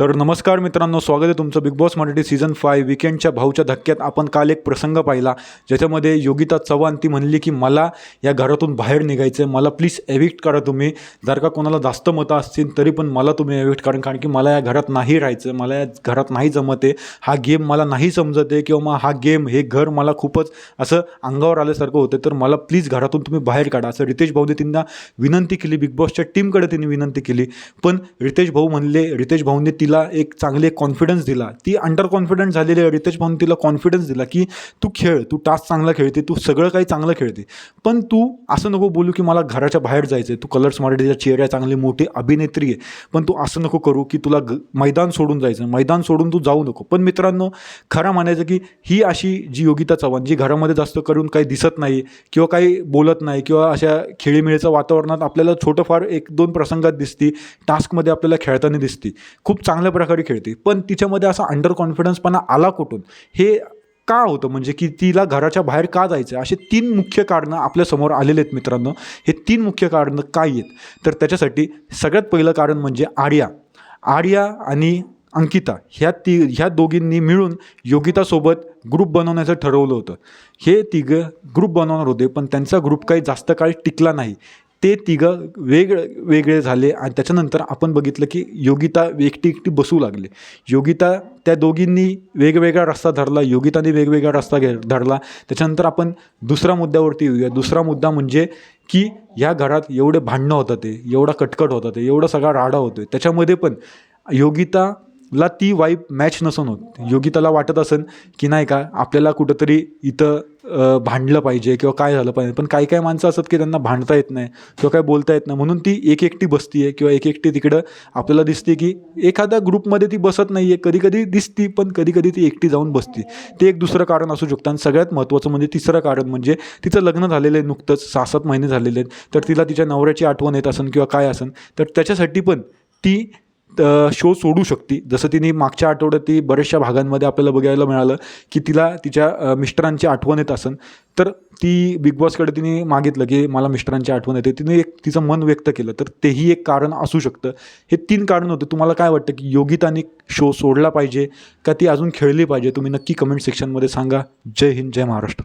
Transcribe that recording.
तर नमस्कार मित्रांनो स्वागत आहे तुमचं big boss Marathi season five विकेंडच्या भाऊच्या धक्क्यात. आपण काल एक प्रसंग पाहिला ज्याच्यामध्ये योगिता चव्हाण ती म्हणली की मला या घरातून बाहेर निघायचं आहे मला प्लीज एविक्ट करा तुम्ही. जर का कोणाला जास्त मतं असतील तरी पण मला तुम्ही एविक्ट करा कारण की मला या घरात नाही राहायचं मला या घरात नाही जमत आहे. हा गेम मला नाही समजत आहे किंवा मग हा गेम हे घर मला खूपच असं अंगावर आल्यासारखं होतं तर मला प्लीज घरातून तुम्ही बाहेर काढा. असं रितेश भाऊने त्यांना विनंती केली बिग बॉसच्या टीमकडे त्यांनी विनंती केली. पण रितेश भाऊ म्हणले रितेश भाऊने तिला एक चांगले कॉन्फिडन्स दिला. ती अंडर कॉन्फिडन्स झालेली आहे रितेश भाऊन तिला कॉन्फिडन्स दिला की तू खेळ तू टास्क चांगला खेळते तू सगळं काही चांगलं खेळते. पण तू असं नको बोलू की मला घराच्या बाहेर जायचं आहे तू कलर्स मराठीचा चेहरा आहे चांगली मोठी अभिनेत्री आहे. पण तू असं नको करू की तुला ग मैदान सोडून जायचं मैदान सोडून तू जाऊ नको. पण मित्रांनो खरं म्हणायचं की ही अशी जी योगिता चव्हाण जी घरामध्ये जास्त करून काही दिसत नाही किंवा काही बोलत नाही किंवा अशा खेळीमेळीच्या वातावरणात आपल्याला छोटंफार एक दोन प्रसंगात दिसती टास्कमध्ये आपल्याला खेळताना दिसती. खूप चांगल्या प्रकारे खेळते. पण तिच्यामध्ये असा अंडर कॉन्फिडन्सपणा आला कुठून? हे का होतं? म्हणजे की तिला घराच्या बाहेर का जायचं असे तीन मुख्य कारणं आपल्यासमोर आलेले आहेत मित्रांनो. हे तीन मुख्य कारणं काय आहेत? तर त्याच्यासाठी सगळ्यात पहिलं कारण म्हणजे आर्या. आर्या आणि अंकिता ह्या ती ह्या दोघींनी मिळून योगितासोबत ग्रुप बनवण्याचं ठरवलं होतं. हे तिघं ग्रुप बनवणार होते पण त्यांचा ग्रुप काही जास्त काळ टिकला नाही. ते तिघं वेग वेगळे झाले आणि त्याच्यानंतर आपण बघितलं की योगिता एकटी एकटी बसू लागले. योगिता त्या दोघींनी वेगवेगळा रस्ता धरला योगिताने वेगवेगळा रस्ता घे धरला. त्याच्यानंतर आपण दुसऱ्या मुद्द्यावरती येऊया. दुसरा मुद्दा म्हणजे की ह्या घरात एवढे भांडणं होतं ते एवढा कटकट होतं ते एवढा सगळा राडा होतो त्याच्यामध्ये पण योगिता ला ती वाईब मॅच नसून होत. योगिताला वाटत असेल की नाही का आपल्याला कुठंतरी इथं भांडलं पाहिजे किंवा काय झालं पाहिजे. पण काही काही माणसं असतात की त्यांना भांडता येत नाही किंवा काय बोलता येत नाही. म्हणून ती एक एकटी बसती आहे किंवा एक एकटी तिकडं आपल्याला दिसते की एखाद्या ग्रुपमध्ये ती बसत नाही आहे कधी कधी दिसती पण कधी कधी ती एकटी जाऊन बसते. ते एक दुसरं कारण असू शकतं. आणि सगळ्यात महत्त्वाचं म्हणजे तिसरं कारण म्हणजे तिचं लग्न झालेलं आहे नुकतंच सहा सात महिने झालेले आहेत. तर तिला तिच्या नवऱ्याची आठवण येत असेल किंवा काय असेल तर त्याच्यासाठी पण ती शो सोडू शकते. जसं तिने मागच्या आठवड्यात ती बऱ्याचशा भागांमध्ये आपल्याला बघायला मिळालं की तिला तिच्या मिस्टरांची आठवण येत असेल तर ती बिग बॉसकडे तिने मागितलं की मला मिस्टरांची आठवण येते. तिने एक तिचं मन व्यक्त केलं. तर तेही एक कारण असू शकतं. हे तीन कारण होते. तुम्हाला काय वाटतं की योगिताने शो सोडला पाहिजे का ती अजून खेळली पाहिजे? तुम्ही नक्की कमेंट सेक्शनमध्ये सांगा. जय हिंद जय महाराष्ट्र.